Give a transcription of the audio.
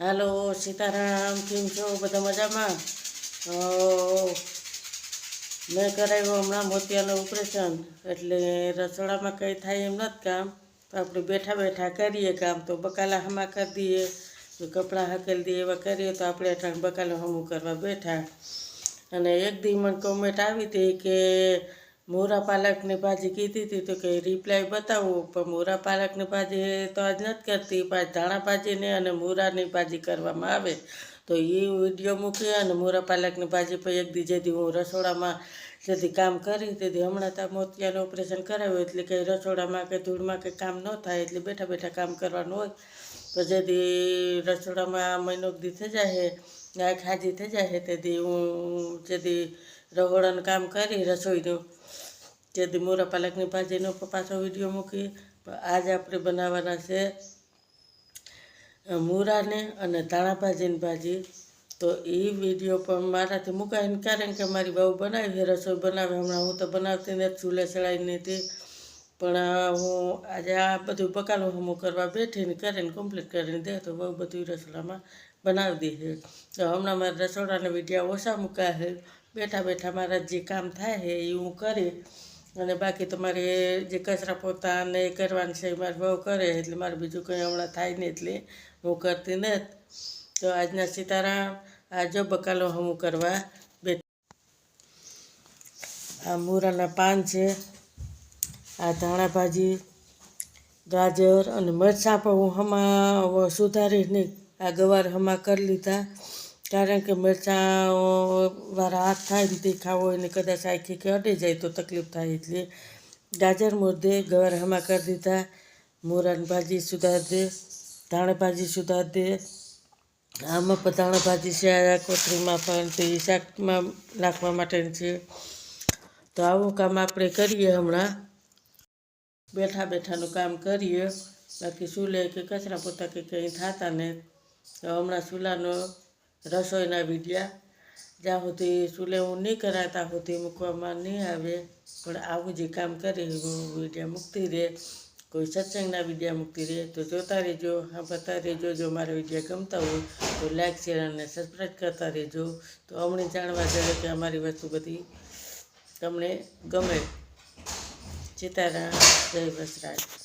હાલો, સીતારામ, કેમ છો? બધા મજામાં? મેં કરાવ્યું હમણાં મોતિયાનું ઓપરેશન. એટલે રસોડામાં કંઈ થાય એમ નથી કામ. તો આપણે બેઠા બેઠા કરીએ કામ. તો બકાલા હમા કરી દઈએ કપડાં હકેલી દઈએ એવા કરીએ, તો આપણે અટાણ બકાલો હમું કરવા બેઠા. અને એક દી મને કોમેન્ટ આવી હતી કે મોરા પાલકની ભાજી કીધી હતી તો કે રિપ્લાય બતાવું, પણ મોરા પાલકની ભાજી તો આજ નથી કરતી પાછી ધાણા ભાજીને અને મોરાની ભાજી કરવામાં આવે. તો એ વીડિયો મૂકી અને મોરા પાલકની ભાજી પછી એક દી જેથી હું રસોડામાં જેથી કામ કરી, તેથી હમણાં તો મોતિયાનું ઓપરેશન કરાવ્યું, એટલે કંઈ રસોડામાં કે ધૂળમાં કે કામ ન થાય, એટલે બેઠા બેઠા કામ કરવાનું હોય. તો જેથી રસોડામાં મહિનો દી થઈ જાય ગાય ખાજી થઈ જાય તેથી હું જેથી રગોડાનું કામ કરી રસોઈનું જેથી મોરા પાલકની ભાજીનો પાછો વીડિયો મૂકી આજે આપણે બનાવવાના છે મૂરાને અને ધાણા ભાજીની ભાજી. તો એ વીડિયો પણ મારાથી મુકાય ને કારણ કે મારી બહુ બનાવી છે, રસોઈ બનાવે, હમણાં હું તો બનાવતી નથી, ચૂલે ચડાવીને હતી. પણ હું આજે આ બધું બકાલું હમું કરવા બેઠીને કરીને કમ્પ્લીટ કરીને દે, તો બહુ બધું રસોડામાં બનાવી દે છે. તો હમણાં મારા રસોડાના વિડીયા ઓછા મૂક્યા છે. બેઠા બેઠા મારા જે કામ થાય છે, એ હું કરી અને બાકી તો મારે જે કચરા પોતાને એ કરવાનું છે એ મારે બહુ કરે, એટલે મારે બીજું કંઈ હમણાં થાય નહીં એટલે હું કરતી નથી. તો આજના સીતારામ આ જો બકાલો હમું કરવા બે આ મૂરાના પાન છે, આ ધાણા ભાજી, ગાજર અને મરચાં પણ હું હમા નહીં આ ગવાર હમા કરી લીધા. કારણ કે મરચાં વાળા હાથ થાય ને તીખા હોય ને કદાચ આખી કે અડી જાય તો તકલીફ થાય એટલે ગાજર મોરદે, ગવાર હમા કરી દીધા, મોરાની ભાજી સુધાર દે, ધાણા ભાજી સુધાર દે, આમાં પણ ધાણા ભાજી છે કોથળીમાં પણ તે શાકમાં નાખવા માટેની છે. તો આવું કામ આપણે કરીએ હમણાં. બેઠા બેઠાનું કામ કરીએ. બાકી ચૂલે કે કચરા પોતા કે કંઈ થતા ને. તો હમણાં ચૂલાનો રસોઈના વિડિયા, જ્યાં સુધી ચૂલે હું નહીં કરાય સુધી મૂકવામાં નહીં આવે. પણ આવું જે કામ કરી હું વિડીયા મૂકતી રહે. કોઈ સત્સંગના વિડીયા મૂકતી રહે, તો જોતા રહેજો. બતા રહેજો. જો મારા વિડીયા ગમતા હોય, તો લાઇક શેર અને સબસ્ક્રાઈબ કરતા રહેજો. તો અમને જાણવા જોઈએ કે અમારી વસ્તુ બધી તમને ગમે. સીતારામ. જય વસરાજ.